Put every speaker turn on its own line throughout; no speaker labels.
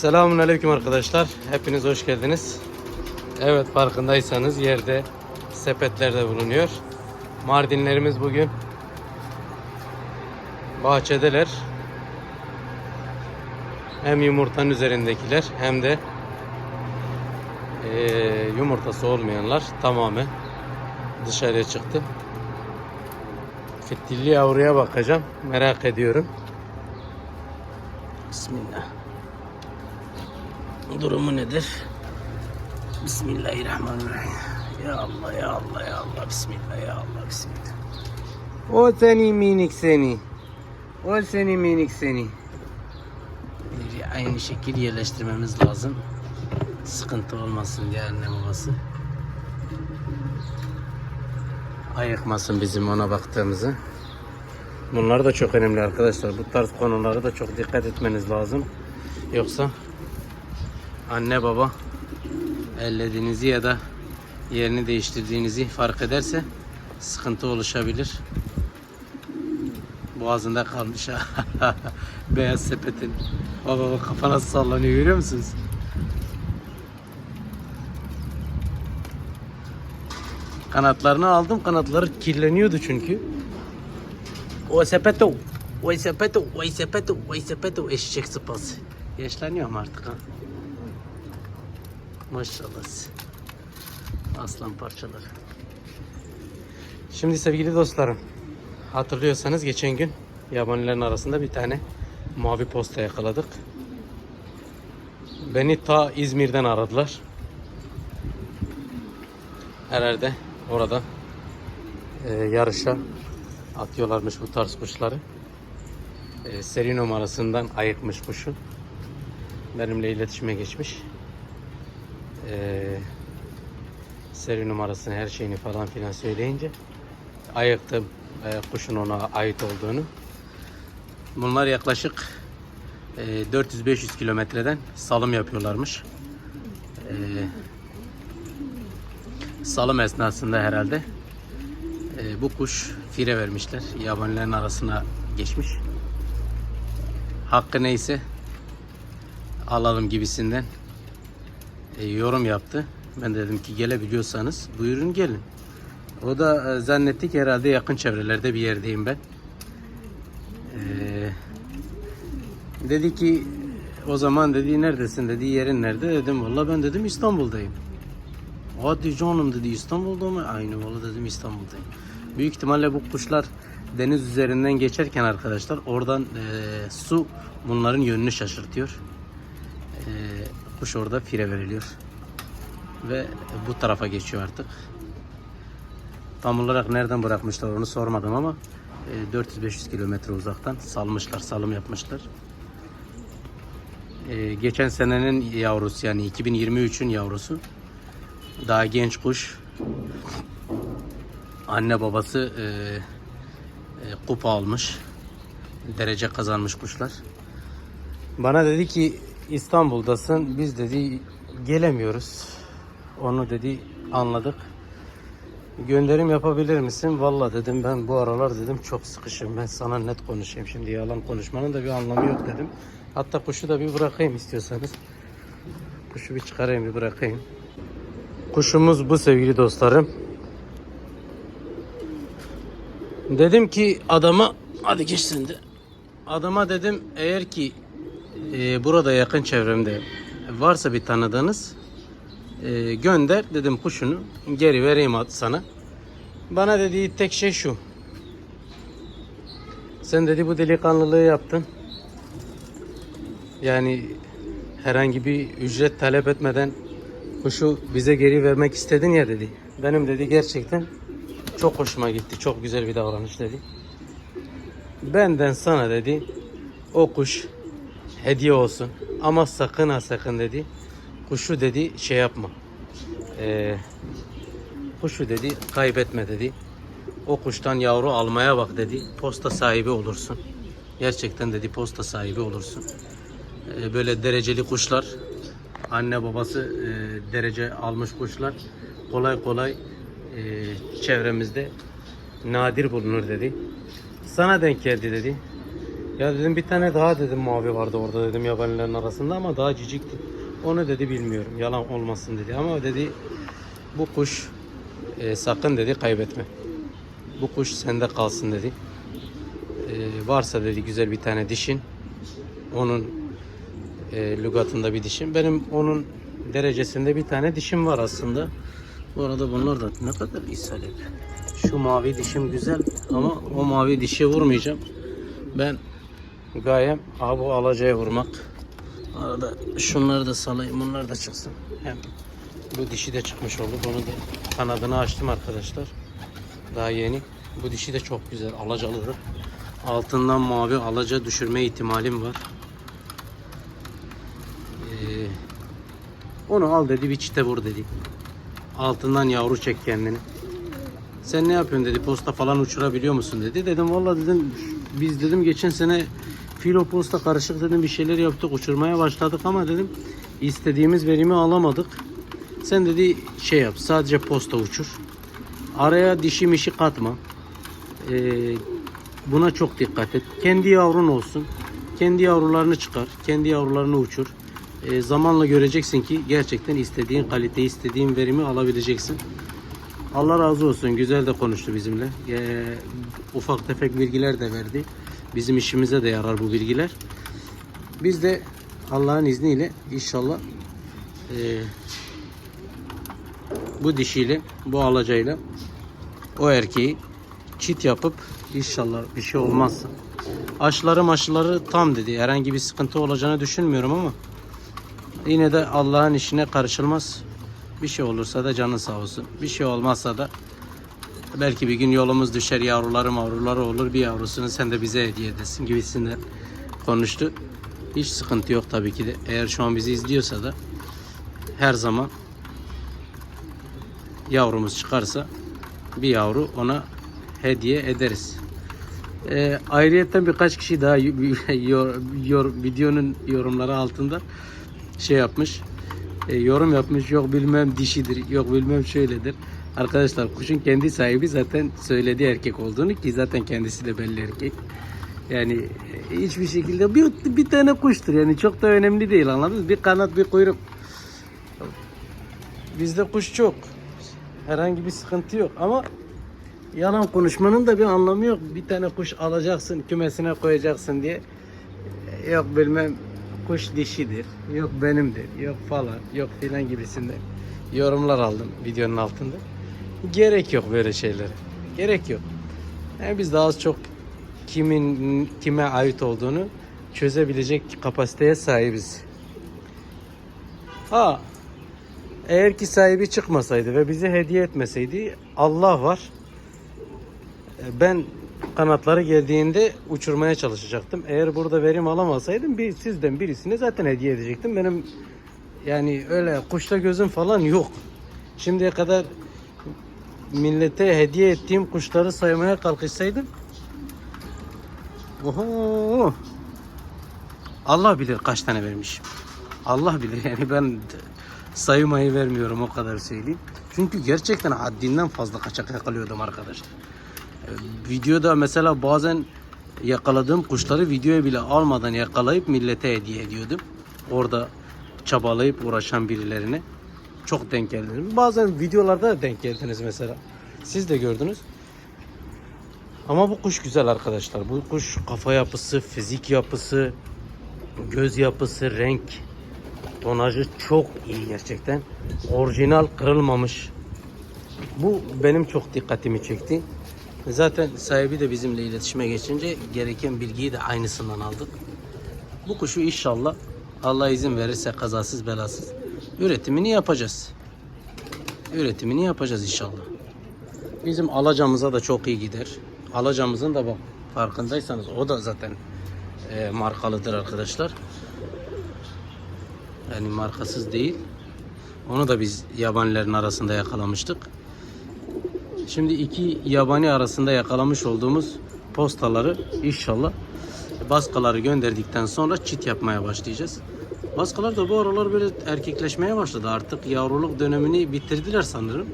Selamun Aleyküm arkadaşlar. Hepiniz hoş geldiniz. Evet farkındaysanız yerde sepetlerde bulunuyor. Mardinlerimiz bugün bahçedeler. Hem yumurtanın üzerindekiler hem de eee, yumurtası olmayanlar tamamen dışarıya çıktı. Fitilli yavruya bakacağım. Merak ediyorum. Bismillah. Durumu nedir? Bismillahirrahmanirrahim. Ya Allah ya Allah ya Allah. Bismillah ya Allah. Bismillah. O seni minik seni. O seni minik seni. Bir Aynı şekil yerleştirmemiz lazım. Sıkıntı olmasın diye anne babası. Ayıkmasın bizim ona baktığımızı. Bunlar da çok önemli arkadaşlar. Bu tarz konulara da çok dikkat etmeniz lazım. Yoksa anne baba ellediğinizi ya da yerini değiştirdiğinizi fark ederse sıkıntı oluşabilir. Boğazında kalmış ha. Beyaz sepetin. Baba bak kafa sallanıyor görüyor musunuz? Kanatlarını aldım. Kanatları kirleniyordu çünkü. O sepeto. O sepeto. O sepeto. O sepeto. Eşek sıpası. Yaşlanıyorum artık ha. Maşallah. Aslan parçaları. Şimdi sevgili dostlarım. Hatırlıyorsanız geçen gün yabanilerin arasında bir tane mavi posta yakaladık. Beni ta İzmir'den aradılar. Herhalde orada e, yarışa atıyorlarmış bu tarz kuşları. E, seri numarasından ayıkmış kuşu. Benimle iletişime geçmiş. E, seri numarasını her şeyini falan filan söyleyince ayıktım e, kuşun ona ait olduğunu. Bunlar yaklaşık e, 400-500 kilometreden salım yapıyorlarmış. E, salım esnasında herhalde e, bu kuş fire vermişler. Yabanilerin arasına geçmiş. Hakkı neyse alalım gibisinden e, yorum yaptı. Ben de dedim ki gelebiliyorsanız buyurun gelin. O da e, zannetti ki herhalde yakın çevrelerde bir yerdeyim ben. E, dedi ki o zaman dedi neredesin dedi yerin nerede dedim valla ben dedim İstanbul'dayım. Hadi canım dedi İstanbul'da mı? Aynı valla dedim İstanbul'dayım. Büyük ihtimalle bu kuşlar deniz üzerinden geçerken arkadaşlar oradan e, su bunların yönünü şaşırtıyor. E, kuş orada fire veriliyor. Ve bu tarafa geçiyor artık. Tam olarak nereden bırakmışlar onu sormadım ama e, 400-500 kilometre uzaktan salmışlar, salım yapmışlar. E, geçen senenin yavrusu yani 2023'ün yavrusu. Daha genç kuş. Anne babası e, e, kupa almış. Derece kazanmış kuşlar. Bana dedi ki İstanbul'dasın. Biz dedi gelemiyoruz. Onu dedi anladık. Gönderim yapabilir misin? Valla dedim ben bu aralar dedim çok sıkışım. Ben sana net konuşayım. Şimdi yalan konuşmanın da bir anlamı yok dedim. Hatta kuşu da bir bırakayım istiyorsanız. Kuşu bir çıkarayım bir bırakayım. Kuşumuz bu sevgili dostlarım. Dedim ki adama hadi geç sen de. Adama dedim eğer ki e, burada yakın çevremde varsa bir tanıdığınız e, gönder dedim kuşunu geri vereyim sana. Bana dediği tek şey şu. Sen dedi bu delikanlılığı yaptın. Yani herhangi bir ücret talep etmeden kuşu bize geri vermek istedin ya dedi. Benim dedi gerçekten çok hoşuma gitti. Çok güzel bir davranış dedi. Benden sana dedi o kuş hediye olsun. Ama sakın ha sakın dedi. Kuşu dedi şey yapma. Ee, kuşu dedi kaybetme dedi. O kuştan yavru almaya bak dedi. Posta sahibi olursun. Gerçekten dedi posta sahibi olursun. Ee, böyle dereceli kuşlar anne babası e, derece almış kuşlar kolay kolay e, çevremizde nadir bulunur dedi. Sana denk geldi dedi. Ya dedim bir tane daha dedim mavi vardı orada dedim yabanilerin arasında ama daha cicikti. Onu dedi bilmiyorum. Yalan olmasın dedi ama dedi bu kuş e, sakın dedi kaybetme. Bu kuş sende kalsın dedi. E, varsa dedi güzel bir tane dişin. Onun e, lügatında bir dişim. Benim onun derecesinde bir tane dişim var aslında. Bu arada bunlar da ne kadar ishal ediyor. Şu mavi dişim güzel ama o mavi dişe vurmayacağım. Ben gayem ha bu alacaya vurmak. Arada şunları da salayım bunlar da çıksın. Hem bu dişi de çıkmış oldu. Bunu da kanadını açtım arkadaşlar. Daha yeni. Bu dişi de çok güzel alacalıdır. Altından mavi alaca düşürme ihtimalim var. Ee, onu al dedi bir çite vur dedi. Altından yavru çek kendini. Sen ne yapıyorsun dedi posta falan uçurabiliyor musun dedi. Dedim valla dedim biz dedim geçen sene filo karışık dedim bir şeyler yaptık uçurmaya başladık ama dedim istediğimiz verimi alamadık. Sen dedi şey yap sadece posta uçur. Araya dişi mişi katma. Ee, buna çok dikkat et. Kendi yavrun olsun. Kendi yavrularını çıkar. Kendi yavrularını uçur. Ee, zamanla göreceksin ki gerçekten istediğin kaliteyi, istediğin verimi alabileceksin. Allah razı olsun. Güzel de konuştu bizimle. Ee, ufak tefek bilgiler de verdi. Bizim işimize de yarar bu bilgiler. Biz de Allah'ın izniyle inşallah e, bu dişiyle, bu alacayla o erkeği çit yapıp inşallah bir şey olmazsa aşıları maşıları tam dedi. Herhangi bir sıkıntı olacağını düşünmüyorum ama yine de Allah'ın işine karışılmaz. Bir şey olursa da canın sağ olsun. Bir şey olmazsa da belki bir gün yolumuz düşer yavruları mavruları olur. Bir yavrusunu sen de bize hediye edesin gibisinden konuştu. Hiç sıkıntı yok tabii ki de. Eğer şu an bizi izliyorsa da her zaman yavrumuz çıkarsa bir yavru ona hediye ederiz. Ee, ayrıyetten birkaç kişi daha yor, yor, videonun yorumları altında şey yapmış. e, yorum yapmış. Yok bilmem dişidir. Yok bilmem şöyledir. Arkadaşlar kuşun kendi sahibi zaten söyledi erkek olduğunu ki zaten kendisi de belli erkek. Yani hiçbir şekilde bir, bir tane kuştur yani çok da önemli değil anladınız? Bir kanat bir kuyruk. Bizde kuş çok. Herhangi bir sıkıntı yok ama yalan konuşmanın da bir anlamı yok. Bir tane kuş alacaksın, kümesine koyacaksın diye. Yok bilmem kuş dişidir, yok benimdir, yok falan, yok filan gibisinden yorumlar aldım videonun altında. Gerek yok böyle şeylere. Gerek yok. Yani biz daha az çok kimin kime ait olduğunu çözebilecek kapasiteye sahibiz. Ha eğer ki sahibi çıkmasaydı ve bize hediye etmeseydi Allah var. E, Ben kanatları geldiğinde uçurmaya çalışacaktım. Eğer burada verim alamasaydım bir sizden birisine zaten hediye edecektim. Benim yani öyle kuşta gözüm falan yok. Şimdiye kadar millete hediye ettiğim kuşları saymaya kalkışsaydım Oho. Allah bilir kaç tane vermişim. Allah bilir yani ben saymayı vermiyorum o kadar söyleyeyim. Çünkü gerçekten haddinden fazla kaçak yakalıyordum arkadaşlar. Ee, Videoda mesela bazen yakaladığım kuşları videoya bile almadan yakalayıp millete hediye ediyordum. Orada çabalayıp uğraşan birilerine çok denk geldim. Bazen videolarda da denk geldiniz mesela. Siz de gördünüz. Ama bu kuş güzel arkadaşlar. Bu kuş kafa yapısı, fizik yapısı, göz yapısı, renk, tonajı çok iyi gerçekten. Orijinal kırılmamış. Bu benim çok dikkatimi çekti. Zaten sahibi de bizimle iletişime geçince gereken bilgiyi de aynısından aldık. Bu kuşu inşallah Allah izin verirse kazasız belasız üretimini yapacağız. Üretimini yapacağız inşallah. Bizim alacamıza da çok iyi gider. Alacamızın da bak farkındaysanız o da zaten e, markalıdır arkadaşlar. Yani markasız değil. Onu da biz yabanilerin arasında yakalamıştık. Şimdi iki yabani arasında yakalamış olduğumuz postaları inşallah baskaları gönderdikten sonra çit yapmaya başlayacağız. Baskalar da bu aralar böyle erkekleşmeye başladı. Artık yavruluk dönemini bitirdiler sanırım.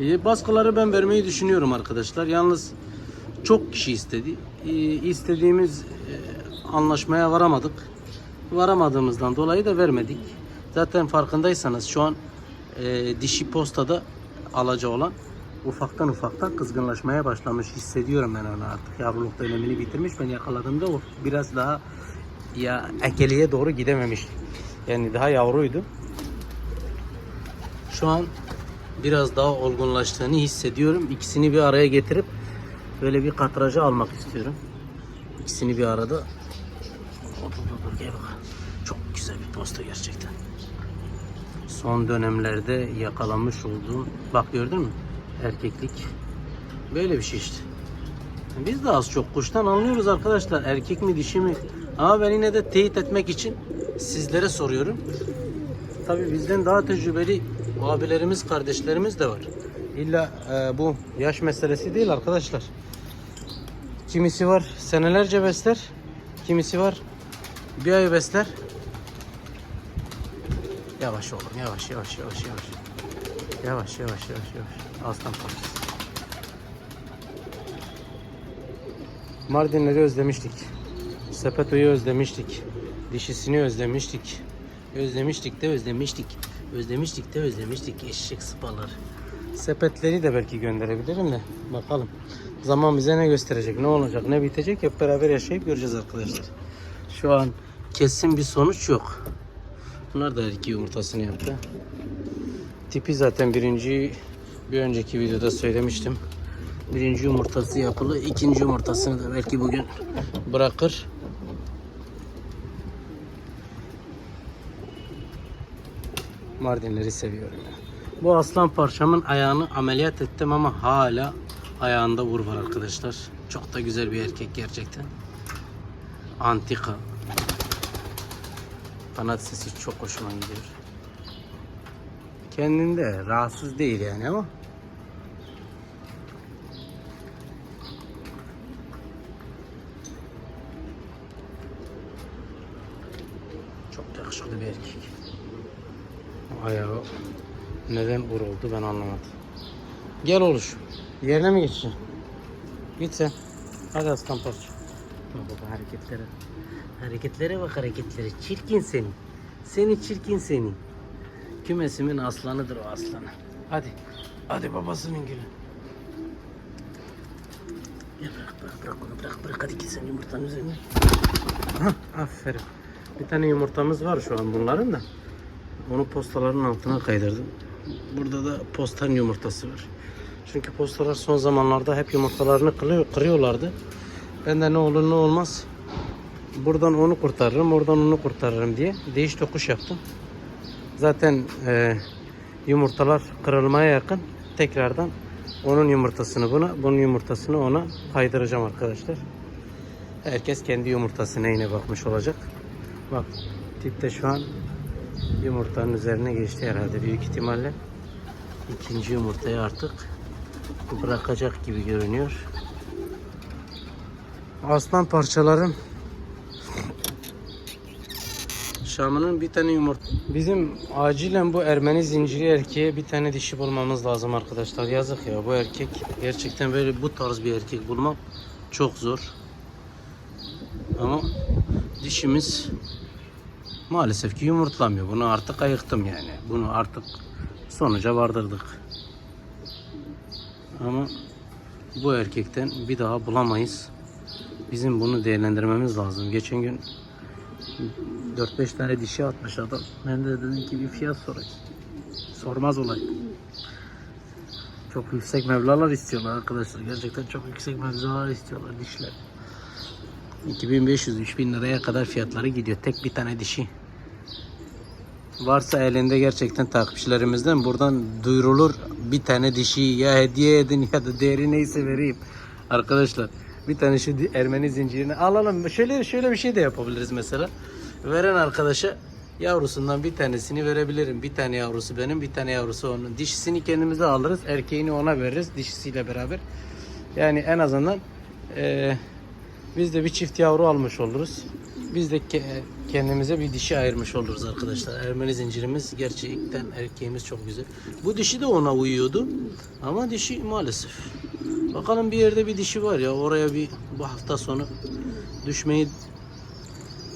E, baskıları ben vermeyi düşünüyorum arkadaşlar. Yalnız Çok kişi istedi. Ee, istediğimiz e, anlaşmaya varamadık. Varamadığımızdan dolayı da vermedik. Zaten farkındaysanız şu an e, dişi postada alaca olan ufaktan ufaktan kızgınlaşmaya başlamış hissediyorum ben onu artık. Yavruluk dönemini bitirmiş. Ben yakaladığımda o biraz daha ya ekeliğe doğru gidememiş. Yani daha yavruydu. Şu an biraz daha olgunlaştığını hissediyorum. İkisini bir araya getirip böyle bir katrajı almak istiyorum. İkisini bir arada. Dur, dur, gel bak. Çok güzel bir posta gerçekten. Son dönemlerde yakalamış olduğum, bak gördün mü? Erkeklik. Böyle bir şey işte. Biz de az çok kuştan anlıyoruz arkadaşlar. Erkek mi dişi mi? Ama ben yine de teyit etmek için sizlere soruyorum. Tabii bizden daha tecrübeli abilerimiz, kardeşlerimiz de var. İlla e, bu yaş meselesi değil arkadaşlar. Kimisi var senelerce besler, kimisi var bir ay besler. Yavaş oğlum, yavaş, yavaş, yavaş, yavaş. Yavaş, yavaş, yavaş, yavaş. Aslan parçası. Mardinleri özlemiştik. Sepeto'yu özlemiştik. Dişisini özlemiştik. Özlemiştik de özlemiştik. Özlemiştik de özlemiştik eşek sıpalar. Sepetleri de belki gönderebilirim de bakalım. Zaman bize ne gösterecek, ne olacak, ne bitecek hep beraber yaşayıp göreceğiz arkadaşlar. Şu an kesin bir sonuç yok. Bunlar da iki yumurtasını yaptı. Tipi zaten birinci bir önceki videoda söylemiştim. Birinci yumurtası yapılı. ikinci yumurtasını da belki bugün bırakır. Mardinleri seviyorum. ya. Bu aslan parçamın ayağını ameliyat ettim ama hala ayağında vur var arkadaşlar. Çok da güzel bir erkek gerçekten. Antika. Kanat sesi çok hoşuma gidiyor. Kendinde rahatsız değil yani ama çok yakışıklı bir erkek. Ayağı neden vur oldu ben anlamadım. Gel oluş. Yerine mi geçeceksin? Git sen. Hadi aslan parça. Baba hareketlere. Hareketlere bak hareketlere. Çirkin seni. Seni çirkin seni. Kümesimin aslanıdır o aslanı. Hadi. Hadi babasının gülü. Ya bırak bırak bırak onu bırak bırak hadi git sen yumurtanın üzerine. Hah, aferin. Bir tane yumurtamız var şu an bunların da. Onu postaların altına kaydırdım. Burada da postan yumurtası var. Çünkü postalar son zamanlarda hep yumurtalarını kırıyor, kırıyorlardı. Ben de ne olur ne olmaz buradan onu kurtarırım, oradan onu kurtarırım diye değiş tokuş yaptım. Zaten e, yumurtalar kırılmaya yakın. Tekrardan onun yumurtasını buna, bunun yumurtasını ona kaydıracağım arkadaşlar. Herkes kendi yumurtası neyine bakmış olacak. Bak tipte şu an yumurtanın üzerine geçti herhalde büyük ihtimalle. İkinci yumurtayı artık bırakacak gibi görünüyor. Aslan parçalarım Şam'ın bir tane yumurta. Bizim acilen bu Ermeni zinciri erkeğe bir tane dişi bulmamız lazım arkadaşlar. Yazık ya bu erkek. Gerçekten böyle bu tarz bir erkek bulmak çok zor. Ama dişimiz maalesef ki yumurtlamıyor. Bunu artık ayıktım yani. Bunu artık sonuca vardırdık. Ama bu erkekten bir daha bulamayız. Bizim bunu değerlendirmemiz lazım. Geçen gün 4-5 tane dişi atmış adam. Ben de dedim ki bir fiyat sorayım. Sormaz olay. Çok yüksek mevlalar istiyorlar arkadaşlar. Gerçekten çok yüksek mevlalar istiyorlar dişler. 2500-3000 liraya kadar fiyatları gidiyor. Tek bir tane dişi. Varsa elinde gerçekten takipçilerimizden buradan duyurulur. Bir tane dişi ya hediye edin ya da değeri neyse vereyim. Arkadaşlar bir tane şu Ermeni zincirini alalım. Şöyle şöyle bir şey de yapabiliriz mesela. Veren arkadaşa yavrusundan bir tanesini verebilirim. Bir tane yavrusu benim, bir tane yavrusu onun. Dişisini kendimize alırız, erkeğini ona veririz dişisiyle beraber. Yani en azından eee, biz de bir çift yavru almış oluruz. Biz de ke- kendimize bir dişi ayırmış oluruz arkadaşlar. Ermeni zincirimiz gerçekten erkeğimiz çok güzel. Bu dişi de ona uyuyordu ama dişi maalesef Bakalım bir yerde bir dişi var ya oraya bir bu hafta sonu düşmeyi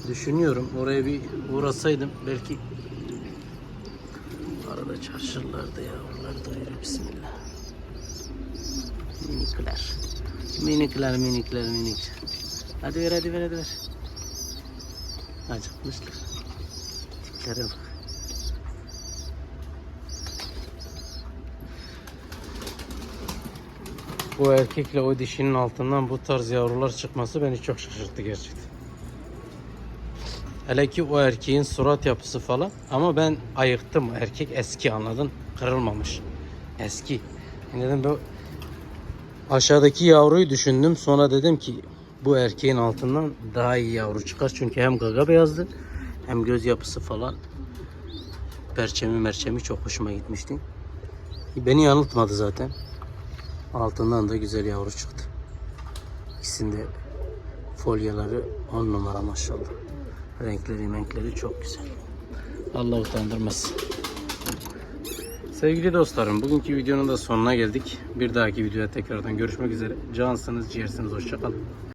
düşünüyorum. Oraya bir uğrasaydım belki arada çarşırlardı ya onlar da ayrı bismillah. Minikler. Minikler minikler minik. Hadi ver hadi ver hadi ver. Acıkmışlar. Tiplere bak. Bu erkekle o dişinin altından bu tarz yavrular çıkması beni çok şaşırttı gerçekten. Hele ki o erkeğin surat yapısı falan. Ama ben ayıktım. Erkek eski anladın. Kırılmamış. Eski. Dedim bu aşağıdaki yavruyu düşündüm. Sonra dedim ki bu erkeğin altından daha iyi yavru çıkar. Çünkü hem gaga beyazdı hem göz yapısı falan. Perçemi merçemi çok hoşuma gitmişti. Beni yanıltmadı zaten. Altından da güzel yavru çıktı. İkisinde folyaları 10 numara maşallah. Renkleri renkleri çok güzel. Allah utandırmasın. Sevgili dostlarım bugünkü videonun da sonuna geldik. Bir dahaki videoda tekrardan görüşmek üzere. Cansınız ciğersiniz hoşçakalın.